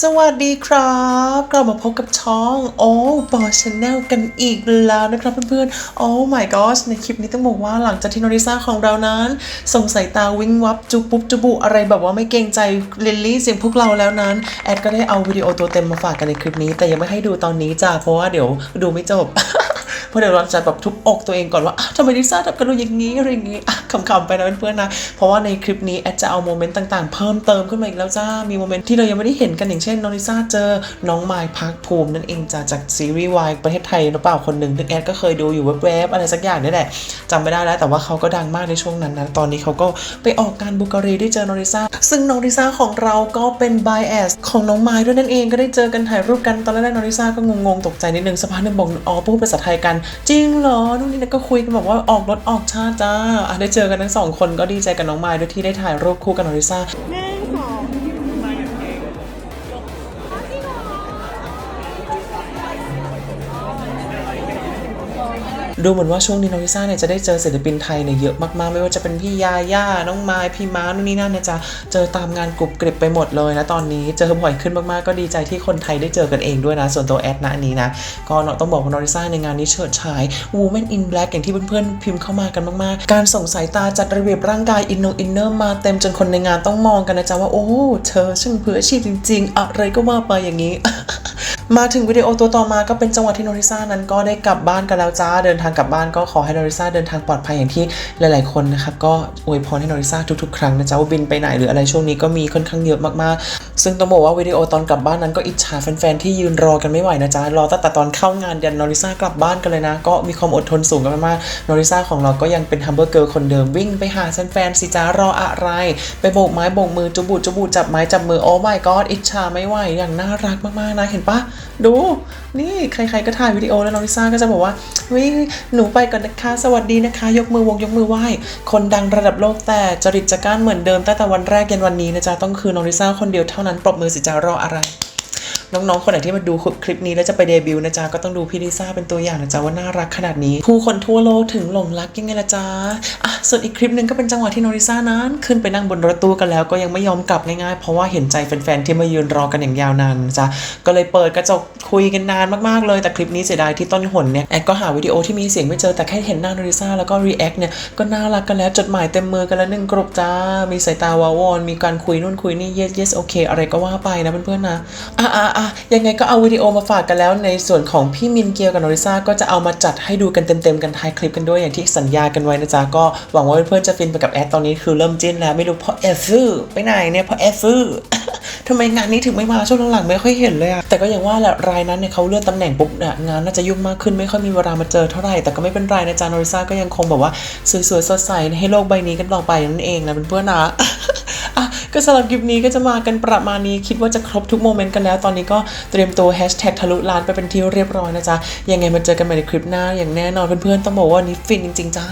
สวัสดีครับกลับมาพบกับช่องโอ้บอชแนลกันอีกแล้วนะครับเพื่อนๆโอ้ my gosh ในคลิปนี้ต้องบอกว่าหลังจากที่โนริซ่าของเรานั้น ส่งสายตาวิงวับจุบปุ๊บจุบุอะไรแบบว่าไม่เกรงใจลิลลี่เสียงพวกเราแล้วนั้น แอดก็ได้เอาวิดีโอตัวเต็มมาฝากกันในคลิปนี้ แต่ยังไม่ให้ดูตอนนี้จ้าเพราะว่าเดี๋ยวดูไม่จบ เพราะเดี๋ยวเราจะแบบทุบอกตัวเองก่อนว่าทำไมลิซ่าทำกันดูอย่างนี้อะไรอย่างนี้ขำๆไปนะเพื่อนๆนะ เพราะว่าในคลิปนี้แอดจะเอาโมเมนต์ต่างๆ เพิ่มเติมขึ้นมาอีกแล้วจ้า มีโมเมนต์ที่เรายังไม่ได้เห็นกันอย่างเช่นน้องลิซ่าเจอ น้องไมค์พักภูมินั่นเองจ้าจากซีรีส์วายประเทศไทยหรือเปล่าคนหนึ่งซึ่งแอดก็เคยดูอยู่แวบๆอะไรสักอย่างนี่แหละจำไม่ได้แล้วแต่ว่าเขาก็ดังมากในช่วงนั้นนะตอนนี้เขาก็ไปออกการบุการีได้เจอน้องลิซ่าซึ่งน้องลิซ่าของเราก็เป็นไบแอสของน้องไมค์ด้วยนั่นเองก็ได้เจอกันถ่ายรูปกันตอนแรกน้องลิซ่าก็งงๆตกใจนิดนึงสักพักนึงบอกอ๋อพูดภาษาไทยกันจริงเหรอนู่นนี่ก็คุยกันบอกว่าออกรถออกชาติจ้าได้เจอกันทั้งสองคนก็ดีใจกับน้องไมล์ด้วยที่ได้ถ่ายรูปคู่กับนองลิซ่า ดูเหมือนว่าช่วงนี้น้องลิซ่าเนี่ยจะได้เจอศิลปินไทยเนี่ยเยอะมากๆ ไม่ว่าจะเป็นพี่ยาย่าน้องไม้พี่ม้านู่นนี่นั่นเนี่ยจะเจอตามงานกรุบกริบไปหมดเลยนะตอนนี้เจอบ่อยขึ้นมากๆก็ดีใจที่คนไทยได้เจอกันเองด้วยนะ ส่วนตัวแอดนะอันนี้นะก็ต้องบอกว่าน้องลิซ่าในงานนี้เฉิดฉาย Women in Black อย่างที่เพื่อนๆพิมพ์เข้ามากันมากๆ การส่งสายตาจัดระเบียบร่างกายอินโนอินเนอร์มาเต็มจนคนในงานต้องมองกันนะจ๊ะว่าโอ้เธอช่างเพื่ออาชีพจริง ๆ อะไรก็ว่าไปอย่างนี้ มาถึงวิดีโอตัวต่อมาก็เป็นจังหวะที่โนริซ่านั้นก็ได้กลับบ้านกันแล้วจ้าเดินทางกลับบ้านก็ขอให้โนริซ่าเดินทางปลอดภัยอย่างที่หลาย ๆ คนนะครับก็อวยพรให้โนริซ่าทุก ๆ ครั้งนะจ๊ะว่าบินไปไหนหรืออะไรช่วงนี้ก็มีค่อนข้างเยอะมากๆซึ่งต้องบอกว่าวิดีโอตอนกลับบ้านนั้นก็อิจฉาแฟนๆ ที่ยืนรอกันไม่ไหวนะจ๊ะ รอตั้งแต่ตอนเข้างานยันโนริซ่ากลับบ้านกันเลยนะ ก็มีความอดทนสูงกันมากๆโนริซ่าของเราก็ยังเป็นฮัมเบอร์เกิร์ลคนเดิมวิ่งไปหาแฟนๆสิจ้ารออะไร ไปโบกไม้โบกมือจุบุจุบุจับไม้จับมือโอ้ my god อิจฉาไม่ไหวอย่างน่ารักมากๆนะเห็นปะดูนี่ใครๆก็ถ่ายวิดีโอแล้วนองลิซ่าก็จะบอกว่าวิหนูไปก่อนนะคะ สวัสดีนะคะ ยกมือวงยกมือไหว้คนดังระดับโลกแต่จริตจักร้านเหมือนเดิมตั้งแต่วันแรกยันวันนี้นะจ๊ะต้องคือนองลิซ่าคนเดียวเท่านั้นปรบมือสิจ้ารออะไร น้องๆ คนไหนที่มาดูคลิปนี้แล้วจะไปเดบิวต์นะจ๊ะก็ต้องดูพี่ลิซ่าเป็นตัวอย่างนะจ๊ะว่าน่ารักขนาดนี้ ผู้คนทั่วโลกถึงหลงรักยังไงล่ะจ๊ะอะส่วนอีกคลิปหนึ่งก็เป็นจังหวะที่โนริซ่านั้น ขึ้นไปนั่งบนรถตู้กันแล้วก็ยังไม่ยอมกลับง่ายๆ เพราะว่าเห็นใจแฟนๆที่มายืนรอกันอย่างยาวนานนะจ๊ะก็เลยเปิดกระจกคุยกันนานมากๆเลย แต่คลิปนี้เสียดายที่ต้นหนเนี่ยแอดก็หาวิดีโอที่มีเสียงไม่เจอแต่แค่เห็นหน้าโนริซ่าแล้วก็รีแอคเนี่ยก็น่ารักกันแล้วจดหมายเต็มมือกันแล้วหนึ่งกรุบจ้ามีสายตาวาวอนมีการคุยนู่นคุยนี่ yes yes โอเคอะไรก็ว่าไปนะเพื่อนๆนะอะอะอะยังไงก็เอาวิดีโอมาฝากกันแล้วในส่วนของพี่มินเกียวกับโนริซาก็จะเอามาจัดให้ดูกันเต็มๆกันท้ายคลิปกันด้วยอย่างที่สัญญากันไว้นะจ๊ะก็หวังว่าเพื่อนๆจะฟินไปกับแอดตอนนี้คือเริ่มจิ้นแล้วไม่รู้เพราะแอฟฟื้ไปไหนเนี่ยเพราะแอฟฟื้ทำไมงานนี้ถึงไม่มาช่วงหลังๆไม่ค่อยเห็นเลยอะแต่ก็อย่างว่าแหละรายนั้นเนี่ยเขาเลื่อนตำแหน่งปุ๊บเนี่ยงานน่าจะยุ่งมากขึ้นไม่ค่อยมีเวลามาเจอเท่าไหร่แต่ก็ไม่เป็นไรนะจ๊ะโนริซาก็ยังคงแบบว่าสวยๆสดใสให้โลกใบนี้กันต่อไปนั่นเองนะเพื่อนๆนะ ก็สำหรับคลิปนี้ก็จะมากันประมาณนี้คิดว่าจะครบทุกโมเมนต์กันแล้ว ตอนนี้ก็เตรียมตัวแฮชแท็กทะลุล้านไปเป็นที่เรียบร้อยนะจ๊ะยังไงมาเจอกันใหม่ในคลิปหน้าอย่างแน่นอนเพื่อนๆต้องบอกว่านี่ฟินจริงๆจ้า